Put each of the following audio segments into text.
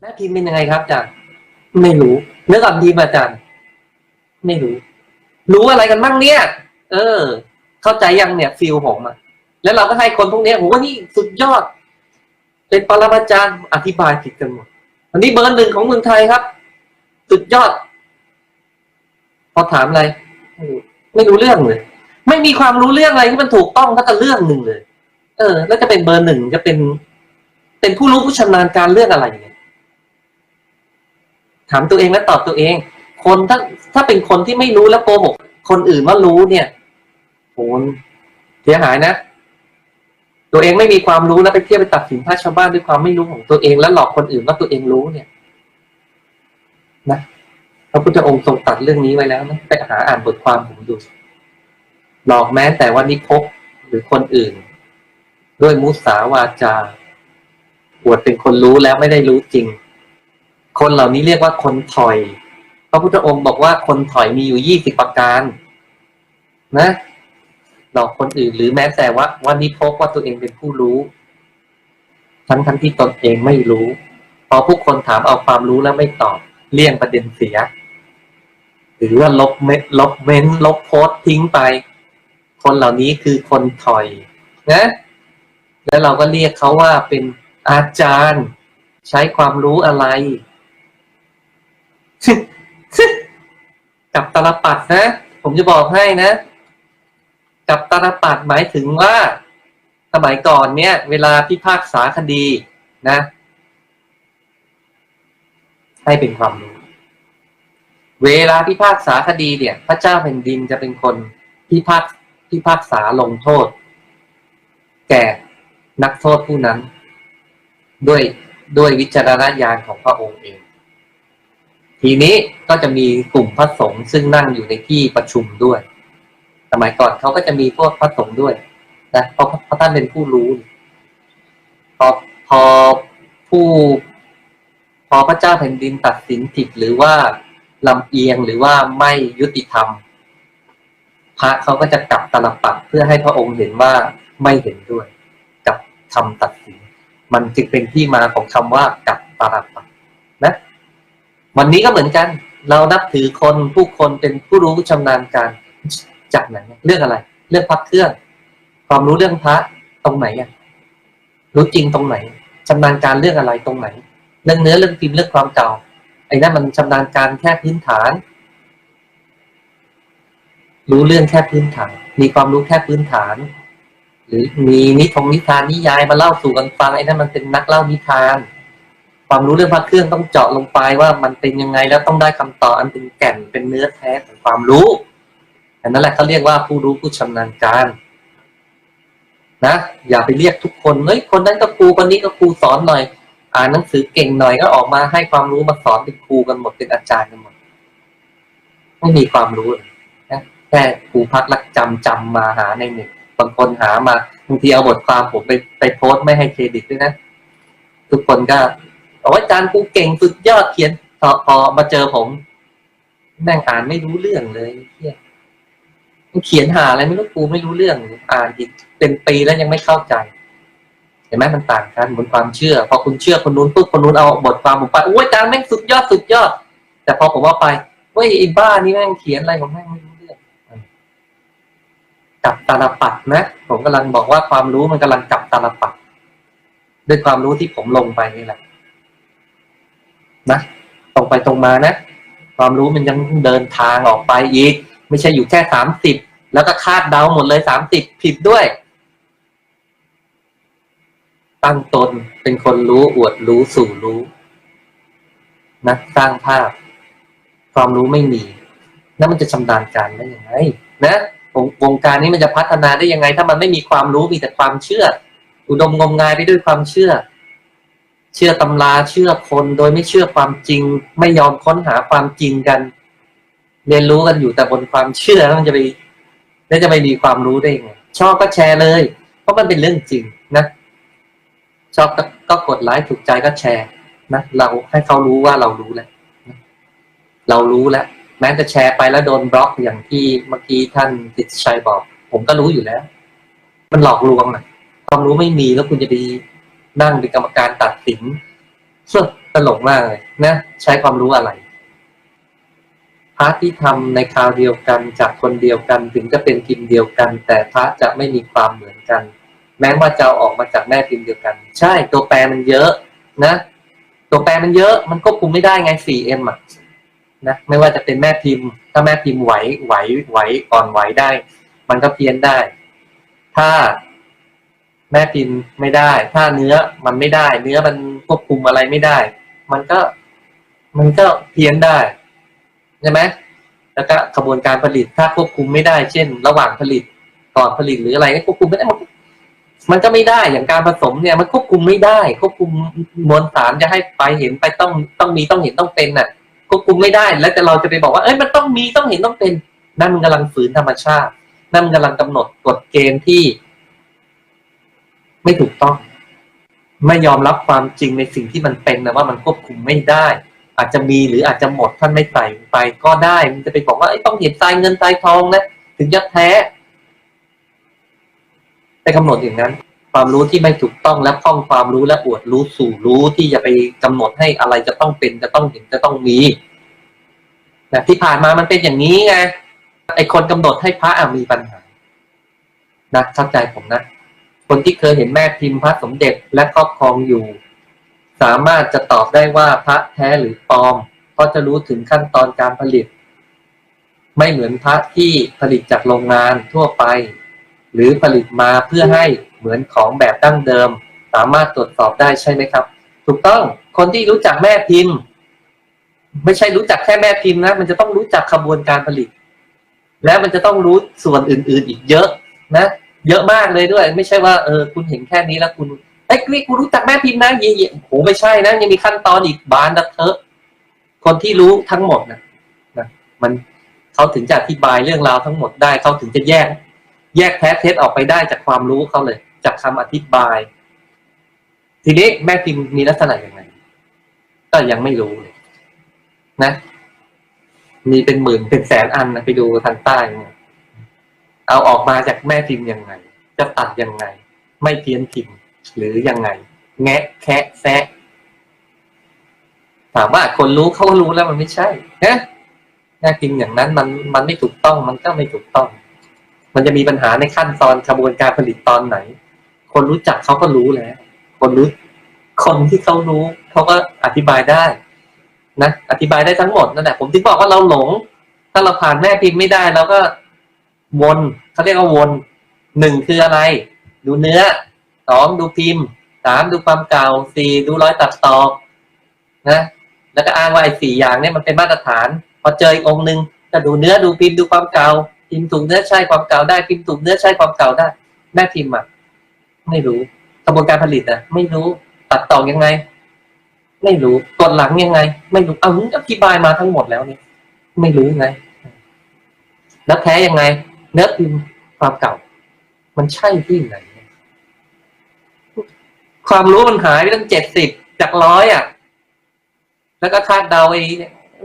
แม่พิมพ์เป็นยังไงครับอาจารย์ไม่รู้เนื้อก่อนพิมพ์อาจารย์ ไม่รู้ รู้อะไรกันบ้างเนี่ย เออ เข้าใจยังเนี่ยฟิลผมอะแล้วเราก็ให้คนพวกนี้ยผมว่านี่สุดยอด เป็นปรมาจารย์อธิบายผิดกันหมดอันนี้เบอร์หนึ่งของเมืองไทยครับ สุดยอด พอถามอะไร ไม่รู้เรื่องเลย ไม่มีความรู้เรื่องอะไรที่มันถูกต้องสักเรื่องหนึ่งเลย เออ แล้วจะเป็นเบอร์หนึ่งจะเป็น เป็นผู้รู้ผู้ชำนาญการเรื่องอะไรเนี่ยถามตัวเองและตอบตัวเอง คนถ้าถ้าเป็นคนที่ไม่รู้แล้วโกหกคนอื่นว่ารู้เนี่ยโหเสียหายนะ ตัวเองไม่มีความรู้แล้วไปเที่ยวไปตัดสินพระชาวบ้านด้วยความไม่รู้ของตัวเอง แล้วหลอกคนอื่นว่าตัวเองรู้เนี่ยนะพระพุทธองค์ทรงตัดเรื่องนี้ไว้แล้วนะไปหาอ่านบทความผมดูหลอกแม้แต่ว่านิพพหรือคนอื่น ด้วยมุสาวาจาอวดเป็นคนรู้แล้วไม่ได้รู้จริง คนเหล่านี้เรียกว่าคนถอย ระพุทธองค์บอกว่าคนถอยมีอยู่ยี่สิบประการ นะหลอกคนอื่นหรือแม้แต่ว่าวันนี้พบว่าตัวเองเป็นผู้รู้ ทั้งทั้งที่ตนเองไม่รู้ พอผู้คนถามเอาความรู้แล้วไม่ตอบ เลี่ยงประเด็นเสีย หรือว่าลบเม็ดลบเม้นลบโพสต์ทิ้งไป คนเหล่านี้คือคนถอย นะ แล้วเราก็เรียกเขาว่าเป็นอาจารย์ ใช้ความรู้อะไร กับตลปัดนะ ผมจะบอกให้นะ กับตลปัดหมายถึงว่าสมัยก่อนเนี่ย เวลาพิพากษาคดีนะ ให้เป็นความรู้ เวลาพิพากษาคดีเนี่ย พระเจ้าแผ่นดินจะเป็นคนพิพากพิพากษาลงโทษ แก่นักโทษผู้นั้น ด้วยด้วยวิจารณญาณของพระองค์เอง ทีนี้ก็จะมีกลุ่มพระสงฆ์ซึ่งนั่งอยู่ในที่ประชุมด้วย สมัยก่อนเขาก็จะมีพวกพระสงฆ์ด้วยนะเพราะพราะท่านเป็นผู้รู้พอพอผู้พอพระเจ้าแผ่นดินตัดสินผิดหรือว่าลำเอียงหรือว่าไม่ยุติธรรม พระเขาก็จะกลับตลปัดเพื่อให้พระองค์เห็นว่าไม่เห็นด้วย กับคำตัดสิน มันจึงเป็นที่มาของคำว่ากลับตลปัดนะ วันนี้ก็เหมือนกัน เรานับถือคนผู้คนเป็นผู้รู้ชำนาญการจากไหนเรื่องอะไร เรื่องพระเครื่อง ความรู้เรื่องพระตรงไหนอะรู้จริงตรงไหนชำนาญการเรื่องอะไรตรงไหน เรื่องเนื้อเรื่องพิมพ์เรื่องความเก่าไอ้นั่นมันชำนาญการแค่พื้นฐาน รู้เรื่องแค่พื้นฐาน มีความรู้แค่พื้นฐาน หรือมีนิทงนิทานนิยายมาเล่าสู่กันฟังไอ้นั่นมันเป็นนักเล่านิทาน ความรู้เรื่องพระเครื่องต้องเจาะลงไปว่ามันเป็นยังไงแล้วต้องได้คำตอบอันเป็นแก่นเป็นเนื้อแท้ของความรู้อันนั้นแหละเขาเรียกว่าผู้รู้ผู้ชำนาญการนะอย่าไปเรียกทุกคนเฮ้ยคนนั้นก็ครูคนนี้ก็ครูสอนหน่อย อ่านหนังสือเก่งหน่อยก็ออกมาให้ความรู้มาสอนเป็นครูกันหมดเป็นอาจารย์กันหมดไม่มีความรู้นะแค่ครูพักรักจำจำมาหาในเน็ตบางคนหามาบางทีเอาบทความผมไปไปโพสต์ไม่ให้เครดิตด้วยนะ ทุกคนก็ บอกว่าอาจารย์กูเก่งสุดยอดเขียนพอพอมาเจอผมแม่งอ่านไม่รู้เรื่องเลยเฮียมันเขียนหาอะไรไม่รู้กูไม่รู้เรื่อง อ่านอีกเป็นปีแล้วยังไม่เข้าใจ เห็นไหมมันต่างกันบนความเชื่อ พอคุณเชื่อคนนู้นปุ๊บคนนู้นเอาบทความผมไปโอ้ยอาจารย์แม่งสุดยอดสุดยอด แต่พอผมว่าไปเฮ้ยไอ้บ้านี่แม่งเขียนอะไรของแม่งไม่รู้เรื่องกลับตาลปัดนะผมกำลังบอกว่าความรู้มันกำลังกลับตาลปัดด้วยความรู้ที่ผมลงไปนี่แหละ นะตรงไปตรงมานะ ความรู้มันยังเดินทางออกไปอีก ไม่ใช่อยู่แค่สามสิบแล้วก็คาดเดาหมดเลยสามสิบผิดด้วย ตั้งตนเป็นคนรู้อวดรู้สู่รู้นะสร้างภาพ ความรู้ไม่มี แล้วมันจะชำนาญการได้ยังไงนะวงวงการนี้มันจะพัฒนาได้ยังไง ถ้ามันไม่มีความรู้มีแต่ความเชื่อ อุดมงมงายไปด้วยความเชื่อ เชื่อตำราเชื่อคนโดยไม่เชื่อความจริง ไม่ยอมค้นหาความจริงกัน เรียนรู้กันอยู่แต่บนความเชื่อแล้วมันจะไปแล้วจะไปมีความรู้ได้ยังไงชอบก็แชร์เลย เพราะมันเป็นเรื่องจริงนะ ชอบก็กกดไลค์ถูกใจก็แชร์นะเราให้เขารู้ว่าเรารู้แล้วนะเรารู้แล้วแม้จะแชร์ไปแล้วโดนบล็อกอย่างที่เมื่อกี้ท่านติดชัยบอก ผมก็รู้อยู่แล้ว มันหลอกลวงนะความรู้ไม่มีแล้วคุณจะไป นั่งเป็นกรรมการตัดสินเชื่อตลกมากเลยนะ ใช้ความรู้อะไรพระที่ทำในคราวเดียวกันจากคนเดียวกันถึงจะเป็นพิมพ์เดียวกัน แต่พระจะไม่มีความเหมือนกัน แม้ว่าจะอออกมาจากแม่พิมพ์เดียวกัน ใช่ตัวแปรมันเยอะนะ ตัวแปรมันเยอะมันควบคุมไม่ได้ไง 4M อะนะไม่ว่าจะเป็นแม่พิมพ์ถ้าแม่พิมพ์ไหวไหวไหวอ่อนไหวได้ มันก็เพี้ยนได้ ถ้า แม่พิมพ์ไม่ได้ ถ้าเนื้อมันไม่ได้ เนื้อมันควบคุมอะไรไม่ได้ มันก็มันก็เพี้ยนได้ใช่ไหมแล้วก็กระบวนการผลิตถ้าควบคุมไม่ได้ เช่น ระหว่างผลิตก่อนผลิตหรืออะไรก็ควบคุมไม่ได้มันก็มันก็ไม่ได้อย่างการผสมเนี่ยมันควบคุมไม่ได้ ควบคุมมวลสารจะให้ไปเห็นไปต้องต้องมีต้องเห็นต้องเป็นน่ะ ควบคุมไม่ได้ แล้วแต่เราจะไปบอกว่าเอ้ยมันต้องมีต้องเห็นต้องเป็น นั่นมันกำลังฝืนธรรมชาติ นั่นมันกำลังกำหนดกฎเกณฑ์ที่ ไม่ถูกต้อง ไม่ยอมรับความจริงในสิ่งที่มันเป็นนะว่ามันควบคุมไม่ได้ อาจจะมีหรืออาจจะหมดท่านไม่ใส่ไปก็ได้มันจะไปบอกว่าไอ้ต้องเห็นทรายเงินทรายทองนะถึงจะแท้ไปกำหนดอย่างนั้น ความรู้ที่ไม่ถูกต้องและพ้องความรู้และอวดรู้สู่รู้ที่จะไปกำหนดให้อะไรจะต้องเป็นจะต้องเห็นจะต้องมีนะที่ผ่านมามันเป็นอย่างนี้ไงไอคนกำหนดให้พระอะมีปัญหานะเข้าใจผมนะ คนที่เคยเห็นแม่พิมพ์พระสมเด็จและครอบครองอยู่ สามารถจะตอบได้ว่าพระแท้หรือปลอมเพราะจะรู้ถึงขั้นตอนการผลิต ไม่เหมือนพระที่ผลิตจากโรงงานทั่วไป หรือผลิตมาเพื่อให้เหมือนของแบบดั้งเดิม สามารถตรวจสอบได้ใช่ไหมครับ ถูกต้องคนที่รู้จักแม่พิมพ์ ไม่ใช่รู้จักแค่แม่พิมพ์นะมันจะต้องรู้จักขบวนการผลิต และมันจะต้องรู้ส่วนอื่น ๆ อีกเยอะนะ เยอะมากเลยด้วย ไม่ใช่ว่าเออคุณเห็นแค่นี้แล้วคุณไอ้ยนี่กูรู้จักแม่พิมพ์นะเย่ๆโหไม่ใช่นะ ยังมีขั้นตอนอีกบานดักเทอะคนที่รู้ทั้งหมดนะนะมันเขาถึงจะอธิบายเรื่องราวทั้งหมดได้เขาถึงจะแยก แยกแท้เท็จออกไปได้จากความรู้เขาเลย จากคำอธิบาย ทีนี้แม่พิมพ์มีลักษณะอย่างไรก็ยังไม่รู้เลยนะ มีเป็นหมื่นเป็นแสนอันนะไปดูทางใต้เนี่ย เอาออกมาจากแม่พิมพ์ยังไง จะตัดยังไง ไม่เพี้ยนพิมพ์ หรือยังไง แงะแคะแซะถามว่าคนรู้เขาก็รู้แล้วมันไม่ใช่นะแม่พิมพ์อย่างนั้นมันมันไม่ถูกต้องมันก็ไม่ถูกต้อง มันจะมีปัญหาในขั้นตอนกระบวนการผลิตตอนไหน คนรู้จักเขาก็รู้แล้ว คนรู้ คนที่เขารู้เขาก็อธิบายได้ นะอธิบายได้ทั้งหมดนั่นแหละผมถึงบอกว่าเราหลง ถ้าเราผ่านแม่พิมพ์ไม่ได้เราก็ วนเขาเรียกว่าวนหนึ่งคืออะไร ดูเนื้อสองดูพิมพ์สามดูความเก่าสี่ดูร้อยตัดต่อนะแล้วก็อ้างว่าไอ้สี่อย่างเนี่ยมันเป็นมาตรฐาน พอเจออีกองค์หนึ่งก็ดูเนื้อดูพิมพ์ดูความเก่าพิมพ์ถูกเนื้อใช่ความเก่าได้พิมพ์ถูกเนื้อใช่ความเก่าได้ แม่พิมพ์อะไม่รู้กระบวนการผลิตอะ ไม่รู้ตัดต่อยังไง ไม่รู้กดหลังยังไง ไม่รู้เอาอธิบายมาทั้งหมดแล้วเนี่ยไม่รู้ไง แล้วแท้ยังไง เนื้อพิมพ์ความเก่า มันใช่ที่ไหน ความรู้มันหายไปตั้งเจ็ดสิบจากร้อยอะ แล้วก็คาดเดาไอ้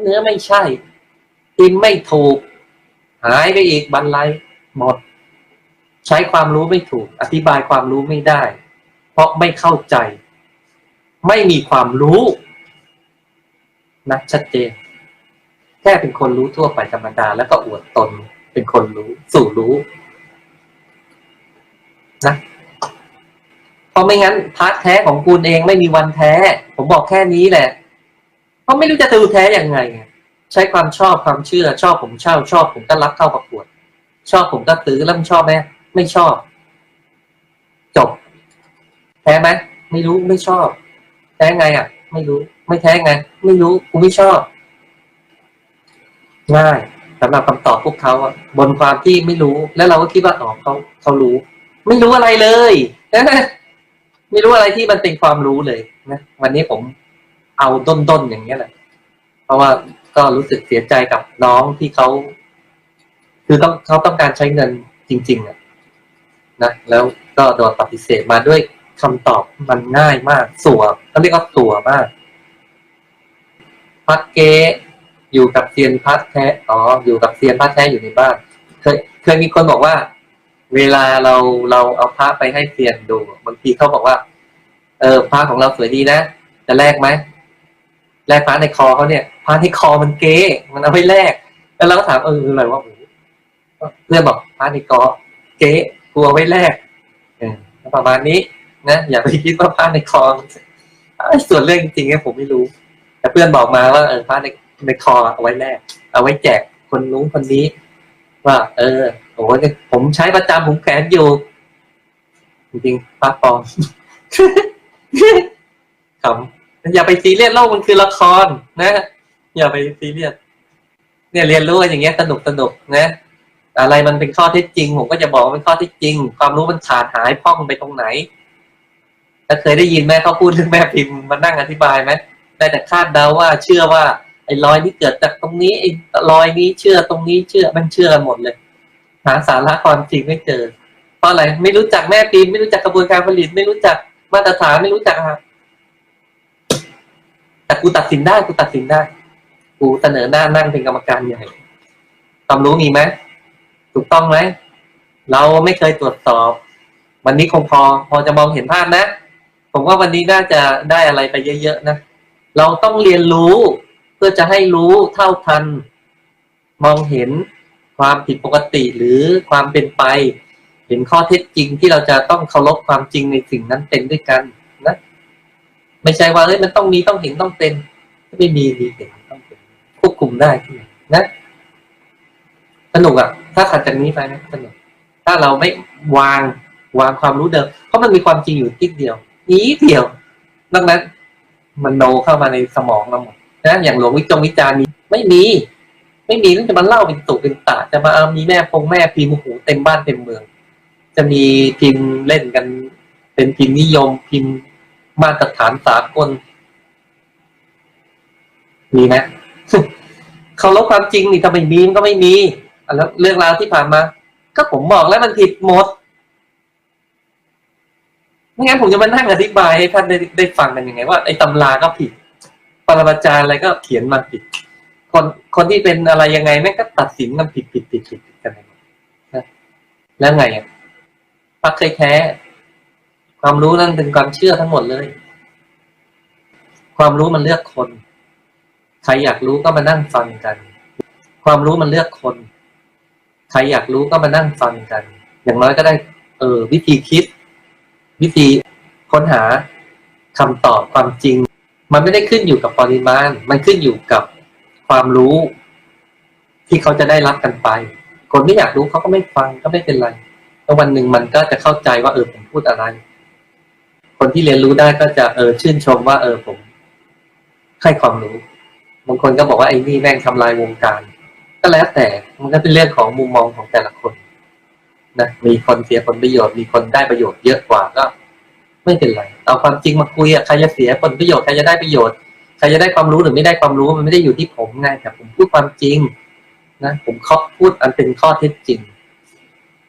เนื้อไม่ใช่พิมพ์ไม่ถูก หายไปอีกบรรลัยหมด ใช้ความรู้ไม่ถูก อธิบายความรู้ไม่ได้ เพราะไม่เข้าใจ ไม่มีความรู้นะชัดเจน แค่เป็นคนรู้ทั่วไปธรรมดา แล้วก็อวดตน เป็นคนรู้ สู่รู้นะเพราะไม่งั้นพาร์ทแท้ของคุณเองไม่มีวันแท้ ผมบอกแค่นี้แหละ เพราะไม่รู้จะดูแท้ยังไงไง ใช้ความชอบความเชื่อ ชอบผมเช่า ชอบผมก็รับเข้าประกวด ชอบผมก็ซื้อแล้วมันชอบไหมไม่ชอบ จบ แท้ไหมไม่รู้ไม่ชอบ แท้ไงอะ ไม่รู้ ไม่แท้ไง ไม่รู้กูไม่ชอบง่าย สำหรับคำตอบพวกเขาบนความที่ไม่รู้ แล้วเราก็คิดว่าอ๋อเขาเขารู้ ไม่รู้อะไรเลยนะไม่รู้อะไรที่มันเป็นความรู้เลยนะวันนี้ผมเอาต้นๆอย่างเงี้ยแหละ เพราะว่าก็รู้สึกเสียใจกับน้องที่เขาคือต้องเขาต้องการใช้เงินจริง ๆอะนะแล้วก็โดนปฏิเสธมาด้วยคำตอบมันง่ายมาก สัวเขาเรียกว่าสัวมากพัดเก อยู่กับเซียนพัดแท้อ๋ออยู่กับเซียนพัดแท้อยู่ในบ้าน เคยเคยมีคนบอกว่า เวลาเราเราเอาพระไปให้เซียนดูบางทีเขาบอกว่า เออพระของเราสวยดีนะจะแลกไหมแลกพระในคอเขาเนี่ยพระในคอมันเก๊มันเอาไว้แลกแล้วเราก็ถามเอออะไรวะโอ้โหเพื่อนบอกพระในคอเก๊กลัวไว้แลกเออประมาณนี้นะอย่าไปคิดว่าพระในคอส่วนเรื่องจริงๆเนี่ยผมไม่รู้ แต่เพื่อนบอกมาว่าเออพระใน ในคอเอาไว้แลกเอาไว้แจกคนนู้นคนนี้ ว่า เออโอ้ยผมใช้ประจำผมแขนอยู่ จริงๆพระปอมขำอย่าไปซีเรียสโลกมันคือละคร นะ อย่าไปซีเรียสเนี่ยเรียนรู้อย่างเงี้ยสนุกสนุกนะ อะไรมันเป็นข้อเท็จจริง ผมก็จะบอกว่าเป็นข้อเท็จจริง ความรู้มันขาดหายพ่องไปตรงไหนถ้าเคยได้ยินแม่เขาพูดเรื่องแม่พิมพ์มานั่งอธิบายไหมได้แต่คาดเดาว่าเชื่อว่า อ้รอยนี้เกิดจากตรงนี้ไอ้รอยนี้เชื่อตรงนี้เชื่อมันเชื่อกันหมดเลย หาสาระความจริงไม่เจอ เพราะอะไรไม่รู้จักแม่พิมพ์ไม่รู้จักกระบวนการผลิต ไม่รู้จักมาตรฐานไม่รู้จักอะแต่กูตัดสินได้กูตัดสินได้กูเสนอหน้านั่งเป็นกรรมการใหญ่ความรู้มีไหมถูกต้องไหมเราไม่เคยตรวจสอบ วันนี้คงพอพอจะมองเห็นภาพนะ ผมว่าวันนี้น่าจะได้อะไรไปเยอะๆนะ เราต้องเรียนรู้ พื่อจะให้รู้เท่าทัน มองเห็นความผิดปกติหรือความเป็นไป เห็นข้อเท็จจริงที่เราจะต้องเคารพความจริงในสิ่งนั้นเป็นด้วยกันนะไม่ใช่ว่าเฮ้ยมันต้องมีต้องเห็นต้องเป็น ไม่มีมีเห็นต้องเป็นควบคุมได้ที่ไหนนะสนุกอะถ้าขัดจากนี้ไปนะสนุกถ้าเราไม่วางวางความรู้เดิม เพราะมันมีความจริงอยู่นิดเดียวนิดเดียวดังนั้น มันโนเข้ามาในสมองเราหมด นะอย่างหลวงวิจงวิจารณ์มีไม่มี ไม่มีต้องจะมาเล่าเป็นตุเป็นตาจะมาเอามีแม่พงแม่พิมพ์โอ้โหเต็มบ้านเต็มเมือง จะมีพิมพ์เล่นกัน เป็นพิมพ์นิยมพิมพ์มาตรฐานสากลมีไหมเขาลบความจริงนี่ถ้าไมมีมันก็ไม่มีอะแล้วเรื่องราวที่ผ่านมา ก็ผมบอกแล้วมันผิดหมดไม่งั้นผมจะมานั่งอธิบายให้ท่านได้ได้ฟังกันยังไงว่าไอ้ตำราก็ผิด รมาจารย์อะไรก็เขียนมาผิด คนคนที่เป็นอะไรยังไงแม่งก็ตัดสินมันผิดผิดผิดผิดกันไปหมดนะแล้วไงอะพักเคยแท้ความรู้นั่นเป็นความเชื่อทั้งหมดเลย ความรู้มันเลือกคน ใครอยากรู้ก็มานั่งฟังกัน ความรู้มันเลือกคน ใครอยากรู้ก็มานั่งฟังกัน อย่างน้อยก็ได้ เออวิธีคิด วิธีค้นหาคำตอบความจริง มันไม่ได้ขึ้นอยู่กับปริมาณ มันขึ้นอยู่กับความรู้ ที่เขาจะได้รับกันไป คนไม่อยากรู้เขาก็ไม่ฟังก็ไม่เป็นไรแล้ววันหนึ่งมันก็จะเข้าใจว่าเออผมพูดอะไร คนที่เรียนรู้ได้ก็จะเออชื่นชมว่า เออผมให้ความรู้บางคนก็บอกว่าไอ้นี่แม่งทำลายวงการ ก็แล้วแต่มันก็เป็นเรื่องของมุมมองของแต่ละคนนะมีคนเสียผลประโยชน์มีคนได้ประโยชน์เยอะกว่าก็ ไม่เป็นไร เอาความจริงมาคุยอะใครจะเสียผลประโยชน์ใครจะได้ประโยชน์ใครจะได้ความรู้หรือไม่ได้ความรู้มันไม่ได้อยู่ที่ผมไงแต่ผมพูดความจริงนะผมข้อพูดอันเป็นข้อเท็จจริง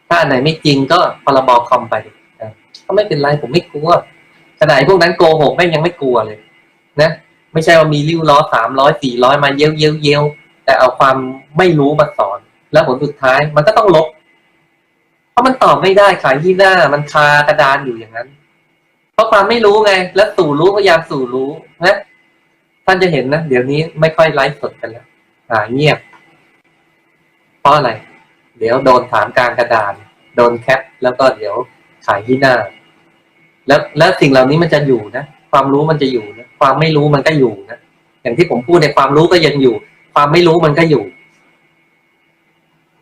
ถ้าอันไหนไม่จริงก็พรบคอมไปก็ไม่เป็นไรผมไม่กลัวขนาดพวกนั้นโกหกแม่งยังไม่กลัวเลย นะ ไม่ใช่ว่ามีริ้วล้อสามร้อยสี่ร้อยมาเย้ยวเย้ยวเย้ยวแต่เอาความไม่รู้มาสอน แล้วผลสุดท้ายมันก็ต้องลบ เพราะมันตอบไม่ได้ขายที่หน้ามันคากระดานอยู่อย่างนั้น ราะความไม่รู้ไง แล้วสู่รู้พยายามสู่รู้นะท่านจะเห็นนะ เดี๋ยวนี้ไม่ค่อยไลฟ์สดกันแล้วอ่าเงียบ เพราะอะไร เดี๋ยวโดนถามกลางกระดาน โดนแคป แล้วก็เดี๋ยวขายที่หน้า แล้วแล้วสิ่งเหล่านี้มันจะอยู่นะ ความรู้มันจะอยู่นะ ความไม่รู้มันก็อยู่นะ อย่างที่ผมพูดในความรู้ก็ยังอยู่ ความไม่รู้มันก็อยู่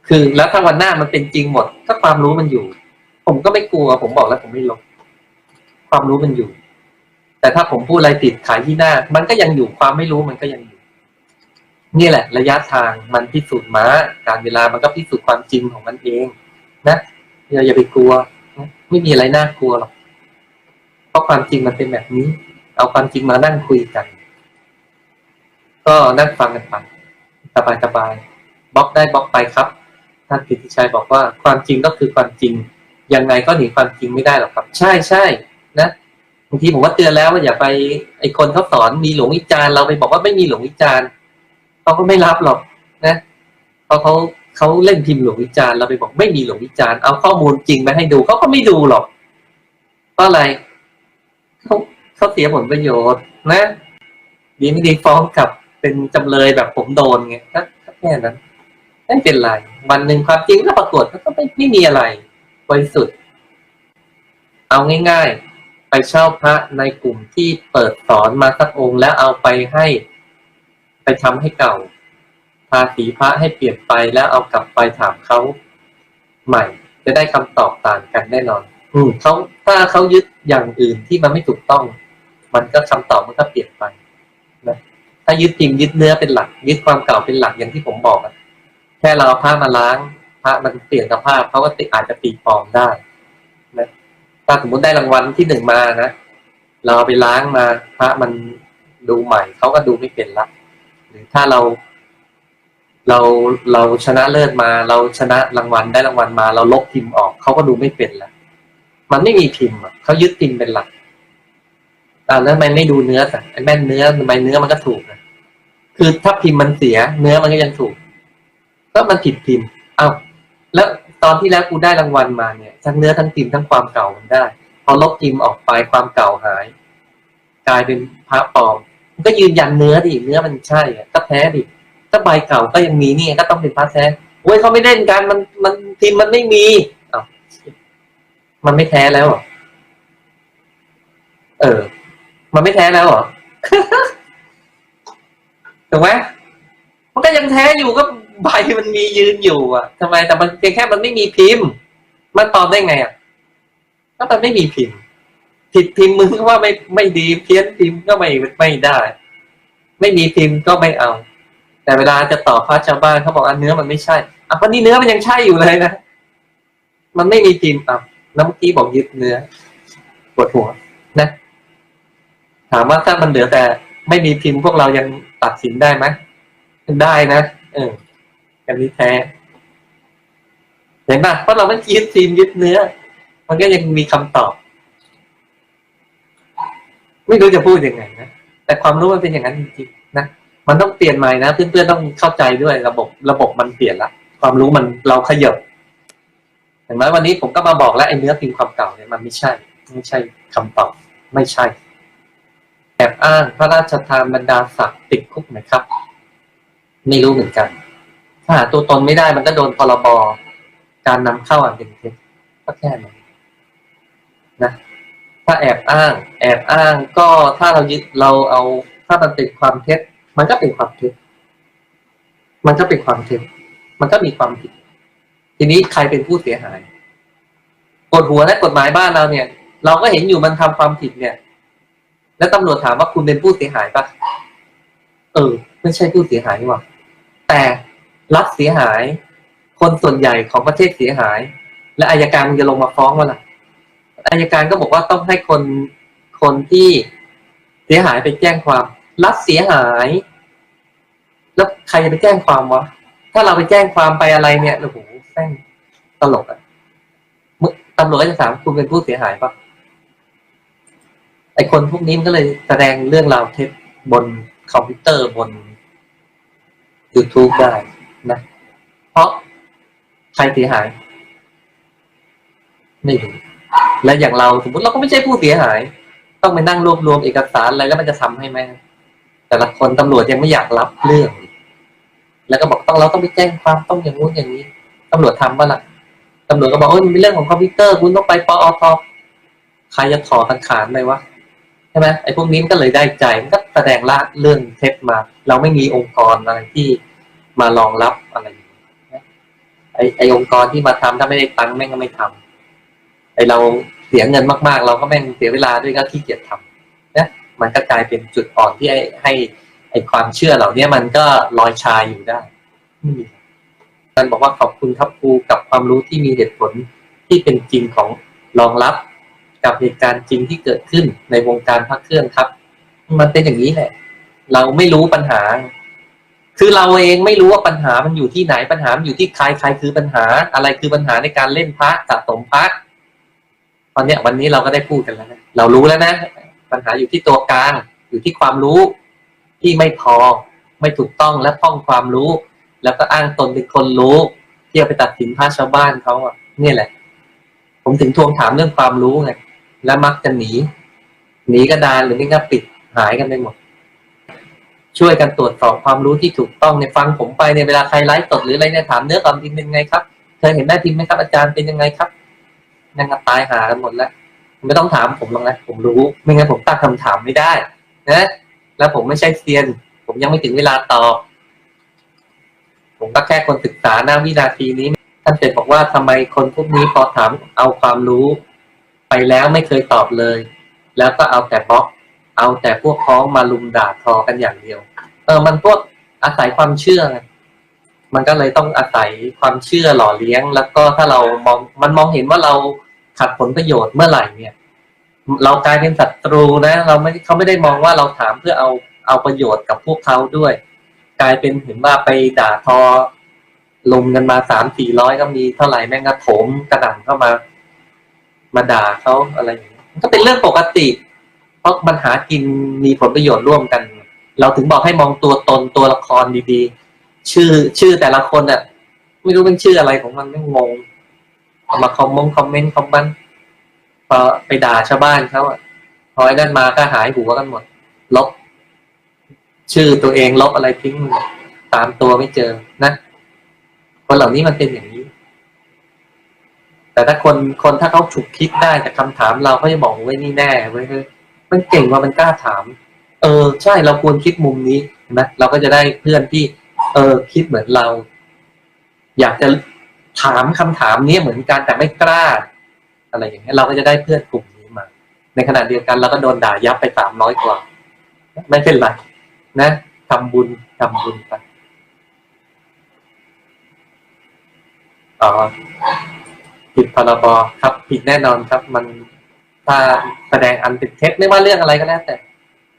คือแล้วถ้าวันหน้ามันเป็นจริงหมด ถ้าความรู้มันอยู่ ผมก็ไม่กลัว ผมบอกแล้วผมไม่ลบ ความรู้มันอยู่ แต่ถ้าผมพูดอะไรติดขายที่หน้า มันก็ยังอยู่ความไม่รู้มันก็ยังอยู่ นี่แหละ ระยะทางมันพิสูจน์มาการเวลามันก็พิสูจน์ความจริงของมันเอง นะอย่าอย่าไปกลัวไม่มีอะไรน่ากลัวหรอกเพราะความจริงมันเป็นแบบนี้ เอาความจริงมานั่งคุยกัน ก็นั่งฟังกันไปสบายสบายบล็อกได้บล็อกไปครับท่านกิติชัยบอกว่าความจริงก็คือความจริงยังไงก็หนีความจริงไม่ได้หรอกครับ ใช่ใช่ นะบางทีผมว่าเตือนแล้วว่าอย่าไปไอคนเขาสอนมีหลวงวิจารณ์เราไปบอกว่าไม่มีหลวงวิจารณ์เขาก็ไม่รับหรอกนะเพราะเขาเขาเล่นพิมพ์หลวงวิจารณ์เราไปบอกไม่มีหลวงวิจารณ์เอาข้อมูลจริงไปให้ดูเขาก็ไม่ดูหรอกเพราะอะไรเขาเขาเสียผลประโยชน์นะดีไม่ดีฟ้องกลับเป็นจำเลยแบบผมโดนไงก็แค่นั้นไม่เป็นไร วันหนึ่งความจริงก็ปรากฏก็ไม่ไม่มีอะไรบริสุทธิ์เอาง่าย ๆ ไปเช่าพระในกลุ่มที่เปิดสอนมาสักองค์แล้วเอาไปให้ไปทำให้เก่าทาสีพระให้เปลี่ยนไปแล้วเอากลับไปถามเขาใหม่ จะได้คำตอบต่างกันแน่นอน อืมเขาถ้าเขายึดอย่างอื่นที่มันไม่ถูกต้อง มันก็คำตอบมันก็เปลี่ยนไปนะถ้ายึดพิมยึดเนื้อเป็นหลัก ยึดความเก่าเป็นหลักอย่างที่ผมบอกอะแค่เราเอาผ้ามาล้างพระมันเปลี่ยนสภาพเขาก็ติอาจจะตีปลอมได้ ถ้าสมมติได้รางวัลที่หนึ่งมานะเราไปล้างมาพระมันดูใหม่เขาก็ดูไม่เป็นละหรือถ้าเราเราเราชนะเลิศมา เราชนะรางวัลได้รางวัลมา เราลบพิมพ์ออกเขาก็ดูไม่เป็นละมันไม่มีพิมพ์เขายึดพิมพ์เป็นหลักอ่าแล้วทำไมไม่ดูเนื้อแต่ไอ้แม่นเนื้อทำไมเนื้อมันก็ถูกนะคือถ้าพิมพ์มันเสีย เนื้อมันก็ยังถูก ก็มันผิดพิมพ์อ้าวแล้ว ตอนที่แล้วกูได้รางวัลมาเนี่ยทั้งเนื้อทั้งพิมทั้งความเก่ามันได้ พอลบพิมออกไปความเก่าหาย กลายเป็นพระปลอมมันก็ยืนยันเนื้อดิเนื้อมันใช่อะก็แท้ดิถ้าใบเก่าก็ยังมีนี่ก็ต้องเป็นพระแท้เว้ยเขาไม่เล่นกันมันมันพิมมันไม่มีอ้าวมันไม่แท้แล้วเหรอเออ มันไม่แท้แล้วเหรอถูกไหมมันก็ยังแท้อยู่ก็ ใบมันมียืนอยู่อะทำไมแต่มันเพียงแค่มันไม่มีพิมพ์ มันตอบได้ไงอะก็มันไม่มีพิมพ์ ผิดพิมพ์มึงก็ว่าไม่ไม่ดีเพี้ยนพิมพ์ก็ไม่ไม่ได้ ไม่มีพิมพ์ก็ไม่เอา แต่เวลาจะตอบพระชาวบ้านเขาบอกอันเนื้อมันไม่ใช่อะเพราะนี่เนื้อมันยังใช่อยู่เลยนะมันไม่มีพิมพ์อะแล้วเมื่อกี้บอกยึดเนื้อปวดหัวนะ ถามว่าถ้ามันเหลือแต่ไม่มีพิมพ์พวกเรายังตัดสินได้ไหมได้นะ เออ กันนี้แท้เห็นป่ะเพราะเราไม่ยึดทีมยึดเนื้อ มันก็ยังมีคำตอบ ไม่รู้จะพูดยังไงนะแต่ความรู้มันเป็นอย่างนั้นจริงๆนะมันต้องเปลี่ยนใหม่นะเพื่อนๆต้องเข้าใจด้วยระบบระบบมันเปลี่ยนละความรู้มันเราขยับเห็นไหมวันนี้ผมก็มาบอกแล้วไอ้เนื้อพิมพ์ความเก่าเนี่ยมันไม่ใช่ ไม่ใช่คำตอบไม่ใช่แอบอ้างพระราชทานบรรดาศักดิ์ติดคุกไหมครับ ไม่รู้เหมือนกัน หาตัวตนไม่ได้มันก็โดนพรบการนำเข้าอันเป็นเท็จก็แค่นั้นนะถ้าแอบอ้าง แอบอ้างก็ถ้าเรายึดเราเอาถ้ามันเป็นความเท็จ มันก็เป็นความเท็จ มันก็เป็นความเท็จ มันก็มีความผิด ทีนี้ใครเป็นผู้เสียหายกฎหัวและกฎหมายบ้านเราเนี่ย เราก็เห็นอยู่มันทำความผิดเนี่ย แล้วตำรวจถามว่าคุณเป็นผู้เสียหายปะเออ ไม่ใช่ผู้เสียหายนี่หว่าแต่ รัฐเสียหาย คนส่วนใหญ่ของประเทศเสียหาย และอายการมันจะลงมาฟ้องว่าล่ะอายการก็บอกว่าต้องให้คนคนที่เสียหายไปแจ้งความ รัฐเสียหาย แล้วใครจะไปแจ้งความวะถ้าเราไปแจ้งความไปอะไรเนี่ยโอ้โหแม่งตลกอะตำรวจจะถามคุณเป็นผู้เสียหายปะไอคนพวกนี้มันก็เลยแสดงเรื่องราวเท็จบนคอมพิวเตอร์บน YouTube ได้ นะ เพราะใครเสียหาย ไม่รู้และอย่างเราสมมติเราก็ไม่ใช่ผู้เสียหาย ต้องไปนั่งรวบรวมเอกสารอะไรแล้วมันจะทำให้ไหมแต่ละคนตำรวจยังไม่อยากรับเรื่อง แล้วก็บอกต้องเราต้องไปแจ้งความต้องอย่างงู้นอย่างนี้ตำรวจทำว่าล่ะตำรวจก็บอกเออมันเป็นเรื่องของคอมพิวเตอร์คุณต้องไปปอทใครจะถอดขานไหมวะใช่ไหมไอ้พวกนี้ก็เลยได้ใจมันก็แสดงละเรื่องเท็จมา เราไม่มีองค์กรอะไรที่ มารองรับอะไรอย่างนี้นะไอไอองค์กรที่มาทำถ้าไม่ได้ตังค์แม่งก็ไม่ทำไอเราเสียเงินมากๆ เราก็แม่งเสียเวลาด้วยก็ขี้เกียจทำนะมันก็กลายเป็นจุดอ่อนที่ให้ให้ไอความเชื่อเหล่านี้มันก็ลอยชายอยู่ได้ไม่มีมันบอกว่าขอบคุณครับครูกับความรู้ที่มีเหตุผลที่เป็นจริงของรองรับ กับเหตุการณ์จริงที่เกิดขึ้นในวงการพระเครื่องครับ มันเป็นอย่างนี้แหละ เราไม่รู้ปัญหา คือเราเองไม่รู้ว่าปัญหามันอยู่ที่ไหนปัญหามันอยู่ที่ใครใครคือปัญหา อะไรคือปัญหาในการเล่นพระสะสมพระตอนเนี้ยวันนี้เราก็ได้พูดกันแล้วนะเรารู้แล้วนะ ปัญหาอยู่ที่ตัวกลางอยู่ที่ความรู้ที่ไม่พอ ไม่ถูกต้องและพ้องความรู้ แล้วก็อ้างตนเป็นคนรู้ที่เอาไปตัดสินพระชาวบ้านเขาอะนี่แหละ ผมถึงทวงถามเรื่องความรู้ไงและมักจะหนี หนีกระดานหรือไม่ก็ปิดหายกันไปหมด ช่วยกันตรวจสอบความรู้ที่ถูกต้องในฟังผมไปในเวลาใครไลฟ์สดหรืออะไรเนี่ยถามเนื้อความจริงเป็นไงครับเคยเห็นแม่พิมพ์ไหมครับอาจารย์เป็นยังไงครับยังกระตายหากันหมดแล้วไม่ต้องถามผมหรอกนะผมรู้ไม่งั้นผมตั้งคำถามไม่ได้ นะ แล้วผมไม่ใช่เซียน ผมยังไม่ถึงเวลาตอบผมก็แค่คนศึกษาหน้าวินาทีนี้ท่านเสร็จบอกว่าทำไมคนพวกนี้พอถามเอาความรู้ ไปแล้วไม่เคยตอบเลย แล้วก็เอาแต่บล็อก เอาแต่พวกพ้องมาลุมด่าทอกันอย่างเดียว เออ มันพวกอาศัยความเชื่อ มันก็เลยต้องอาศัยความเชื่อหล่อเลี้ยง แล้วก็ถ้าเรามองมันมองเห็นว่าเราขัดผลประโยชน์เมื่อไหร่เนี่ย เรากลายเป็นศัตรูนะ เราไม่เขาไม่ได้มองว่าเราถามเพื่อเอาเอาประโยชน์กับพวกเขาด้วย กลายเป็นเห็นว่าไปด่าทอลงกันมาสามสี่ร้อยก็มีเท่าไหร่แม่งก็โถมกระหน่ำเข้ามา มาด่าเขาอะไรอย่างนี้ก็เป็นเรื่องปกติ เพราะปัญหากินมีผลประโยชน์ร่วมกัน เราถึงบอกให้มองตัวตนตัวละครดีๆ ชื่อชื่อแต่ละคนอะ ไม่รู้เป็นชื่ออะไรของมันไม่งงเอามาคอมมงคอมเมนต์คอมบันพอไปด่าชาวบ้านเขาอะพอไอ้นั่นมาก็หายหัวกันหมด ลบ ชื่อตัวเองลบอะไรทิ้งตามตัวไม่เจอนะคนเหล่านี้มันเป็นอย่างนี้ แต่ถ้าคนคนถ้าเขาฉุกคิดได้จากคำถามเราเขาจะบอกไว้ยนี่แน่เว้ยเฮ้ย มันเก่งว่ามันกล้าถาม เออ ใช่เราควรคิดมุมนี้นะเราก็จะได้เพื่อนที่ เออ คิดเหมือนเรา อยากจะถามคำถามนี้เหมือนกันแต่ไม่กล้า อะไรอย่างเงี้ยเราก็จะได้เพื่อนกลุ่มนี้มา ในขณะเดียวกันเราก็โดนด่ายับไปสามร้อยกว่า ไม่เป็นไรนะทำบุญทำบุญไปอ๋อผิดพรบครับผิดแน่นอนครับมัน ถ้าแสดงอันเป็นเท็จไม่ว่าเรื่องอะไรก็แล้วแต่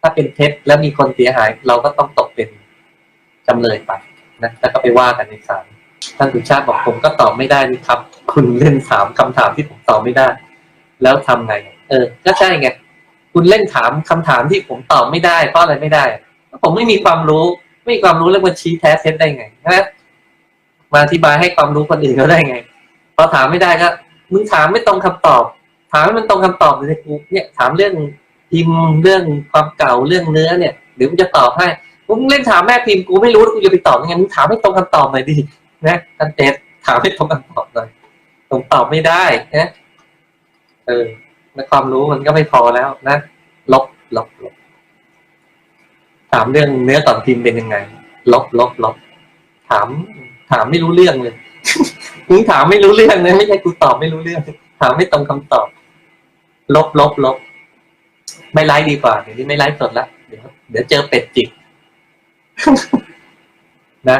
ถ้าเป็นเท็จแล้วมีคนเสียหาย เราก็ต้องตกเป็นจำเลยไปนะแล้วก็ไปว่ากันในศาลท่านสุชาติบอกผมก็ตอบไม่ได้นี่ครับ คุณเล่นถามคำถามที่ผมตอบไม่ได้ แล้วทำไง เออ ก็ใช่ไงคุณเล่นถามคำถามที่ผมตอบไม่ได้เพราะอะไรไม่ได้เพราะผมไม่มีความรู้ ไม่มีความรู้แล้วมาชี้แท้เท็จได้ไงนะมาอธิบายให้ความรู้คนอื่นเขาได้ไงพอถามไม่ได้ก็มึงถามไม่ตรงคำตอบ ถามมันตรงคำตอบเลยกูเนี่ยถามเรื่องพิมพ์เรื่องความเก่าเรื่องเนื้อเนี่ยเดี๋ยวกูจะตอบให้มึงเล่นถามแม่พิมพ์กูไม่รู้กูจะไปตอบยังไงมึงถามให้ตรงคำตอบหน่อยดินะท่านเจษถามให้ตรงคำตอบหน่อยผมตอบไม่ได้นะเออและความรู้มันก็ไม่พอแล้วนะลบลบลบถามเรื่องเนื้อต่อนพิมพ์เป็นยังไง ลบลบลบถาม ถามไม่รู้เรื่องเลยมึงถามไม่รู้เรื่องนะไม่ใช่กูตอบไม่รู้เรื่อง ถามไม่ตรงคำตอบ ลบลบลบไม่ไลฟ์ดีกว่าเดี๋ยวนี้ไม่ไลฟ์สดละเดี๋ยวเดี๋ยวเจอเป็ดจิกนะ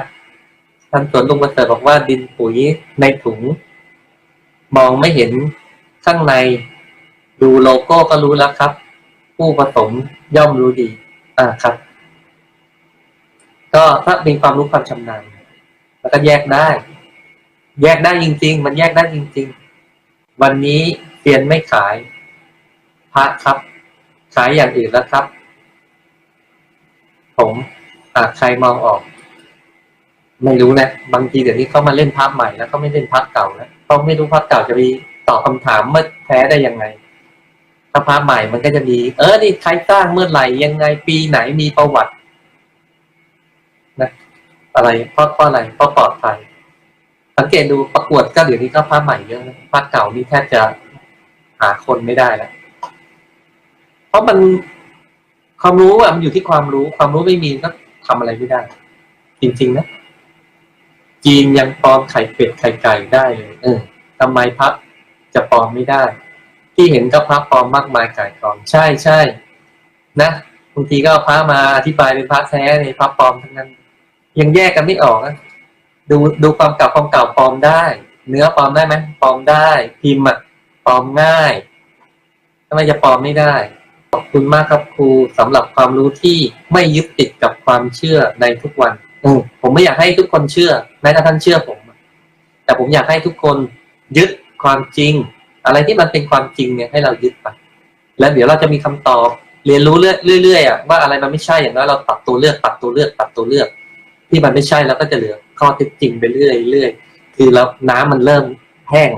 ท่านสวนลุงประเสริฐบอกว่าดินปุ๋ยในถุง มองไม่เห็นข้างใน ดูโลโก้ก็รู้แล้วครับ ผู้ผสมย่อมรู้ดี อ่าครับ ก็ถ้ามีความรู้ความชำนาญแล้วก็แยกได้ แยกได้จริง ๆ มันแยกได้จริง ๆ วันนี้เตียนไม่ขาย พระครับขายอย่างอื่นแล้วครับ ผมอาใครมองออก ไม่รู้นะบางทีเดี๋ยวนี้เขามาเล่นพระใหม่แล้วเขาไม่เล่นพระเก่าแล้วเขาไม่รู้พระเก่าจะไปตอบคำถามเมื่อแท้ได้ยังไงถ้าพระใหม่มันก็จะมี เออนี่ใครสร้างเมื่อไหร่ยังไงปีไหนมีประวัตินะอะไรเพราะเพราะอะไรเพราะปลอดภัยสังเกตดูประกวดก็เดี๋ยวนี้ก็พระใหม่เยอะพระเก่านี่แทบจะหาคนไม่ได้แล้ว เพราะมันความรู้อะมันอยู่ที่ความรู้ ความรู้ไม่มีก็ทำอะไรไม่ได้ จริงๆนะจีนยังปลอมไข่เป็ดไข่ไก่ได้เลยเออทำไมพักจะปลอมไม่ได้ ที่เห็นก็พระปลอมมากมายไก่กองใช่ใช่นะบางทีก็พระมาอธิบายเป็นพระแท้ในพระปลอมทั้งนั้น ยังแยกกันไม่ออกนะดูดูความเก่าความเก่าปลอมได้ เนื้อปลอมได้ไหมปลอมได้ พิมพ์อะปลอมง่ายทำไมจะปลอมไม่ได้ ขอบคุณมากครับครูสำหรับความรู้ที่ไม่ยึดติดกับความเชื่อในทุกวันอผมไม่อยากให้ทุกคนเชื่อแม้กระทั่งเชื่อผม แต่ผมอยากให้ทุกคนยึดความจริง อะไรที่มันเป็นความจริงเนี่ยให้เรายึดไปแล้วเดี๋ยวเราจะมีคำตอบเรียนรู้เรื่อยๆอะว่าอะไรมันไม่ใช่อย่างน้อยเราปรับตัวเลือกปรับตัวเลือกปรับตัวเลือก ที่มันไม่ใช่แล้วก็จะเหลือข้อเท็จจริงไปเรื่อยๆคือแล้วน้ำมันเริ่มแห้ง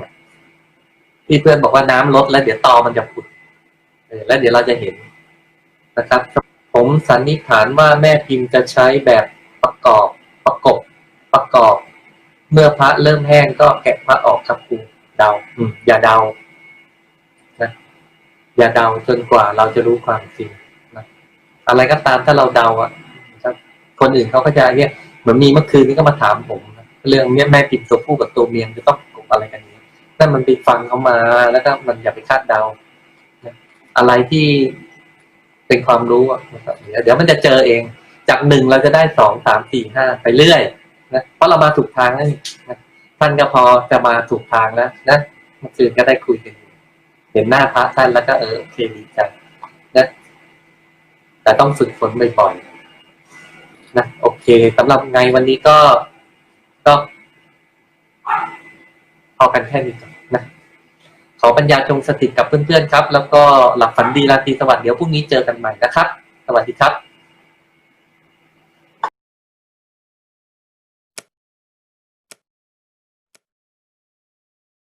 ที่เพื่อนบอกว่าน้ำลดแล้วเดี๋ยวตอมันจะผุด แล้วเดี๋ยวเราจะเห็นนะครับ ผมสันนิษฐานว่าแม่พิมพ์จะใช้แบบประกอบประกบประกอบ เมื่อพระเริ่มแห้งก็แกะพระออกครับครูเดาอืมอย่าเดานะอย่าเดาจนกว่าเราจะรู้ความจริงนะอะไรก็ตามถ้าเราเดาอะนะครับคนอื่นเขาก็จะเนี่ยเหมือนมีเมื่อคืนนี้ก็มาถามผมนะเรื่องเนี้ยแม่พิมพ์ตัวผู้กับตัวเมียจะต้องกบอะไรกันนี้นั่นมันไปฟังเขามาแล้วก็มันอย่าไปคาดเดา อะไรที่เป็นความรู้อะนะครับเดี๋ยวเดี๋ยวมันจะเจอเอง จากหนึ่งเราจะได้สองสามสี่ห้าไปเรื่อยนะเพราะเรามาถูกทางแล้วนี่นะท่านก็พอจะมาถูกทางแล้วนะเมื่อคืนก็ได้คุยกันเห็นหน้าพระท่านแล้วก็เออโอเคดีจังนะแต่ต้องฝึกฝนบ่อยๆนะโอเคสำหรับไงวันนี้ก็ก็พอกันแค่นี้ก่อน อปัญญาจงสถิตกับเพื่อนๆครับ แล้วก็หลับฝันดีราตรีสวัสดิ์เดี๋ยวพรุ่งนี้เจอกันใหม่นะครับ สวัสดีครับ